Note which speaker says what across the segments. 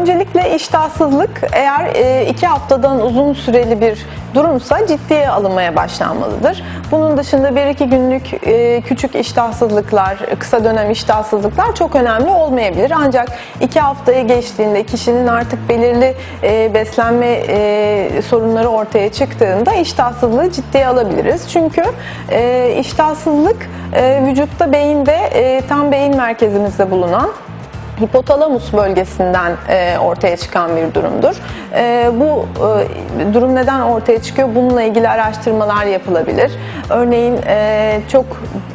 Speaker 1: Öncelikle iştahsızlık eğer e, iki haftadan uzun süreli bir durumsa ciddiye alınmaya başlanmalıdır. Bunun dışında bir iki günlük e, küçük iştahsızlıklar, kısa dönem iştahsızlıklar çok önemli olmayabilir. Ancak iki haftayı geçtiğinde kişinin artık belirli e, beslenme sorunları ortaya çıktığında iştahsızlığı ciddiye alabiliriz. Çünkü iştahsızlık vücutta beyinde tam beyin merkezimizde bulunan hipotalamus bölgesinden e, ortaya çıkan bir durumdur. E, bu e, durum neden ortaya çıkıyor? Bununla ilgili araştırmalar yapılabilir. Örneğin e, çok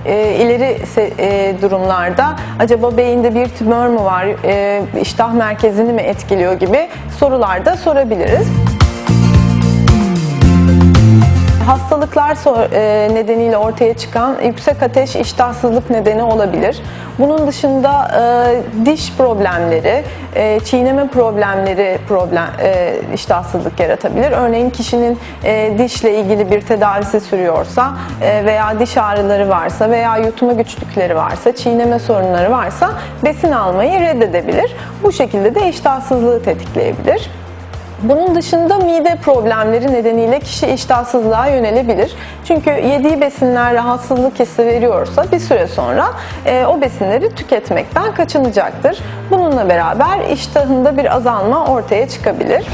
Speaker 1: e, ileri e, durumlarda acaba beyinde bir tümör mü var, e, iştah merkezini mi etkiliyor gibi sorular da sorabiliriz. Hastalıklar e, nedeniyle ortaya çıkan yüksek ateş iştahsızlık nedeni olabilir. Bunun dışında e, diş problemleri, e, çiğneme problemleri problem e, iştahsızlık yaratabilir. Örneğin kişinin dişle ilgili bir tedavisi sürüyorsa veya diş ağrıları varsa veya yutma güçlükleri varsa, çiğneme sorunları varsa besin almayı reddedebilir. Bu şekilde de iştahsızlığı tetikleyebilir. Bunun dışında mide problemleri nedeniyle kişi iştahsızlığa yönelebilir. Çünkü yediği besinler rahatsızlık hissi veriyorsa bir süre sonra e, o besinleri tüketmekten kaçınacaktır. Bununla beraber iştahında bir azalma ortaya çıkabilir.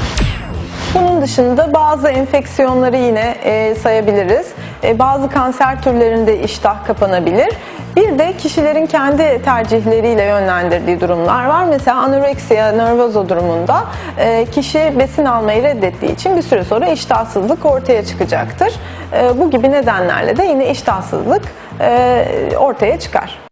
Speaker 1: Bunun dışında bazı enfeksiyonları yine e, sayabiliriz. E, bazı kanser türlerinde iştah kapanabilir. Bir de kişilerin kendi tercihleriyle yönlendirdiği durumlar var. Mesela anoreksiya nervoza durumunda e, kişi besin almayı reddettiği için bir süre sonra iştahsızlık ortaya çıkacaktır. E, bu gibi nedenlerle de yine iştahsızlık e, ortaya çıkar.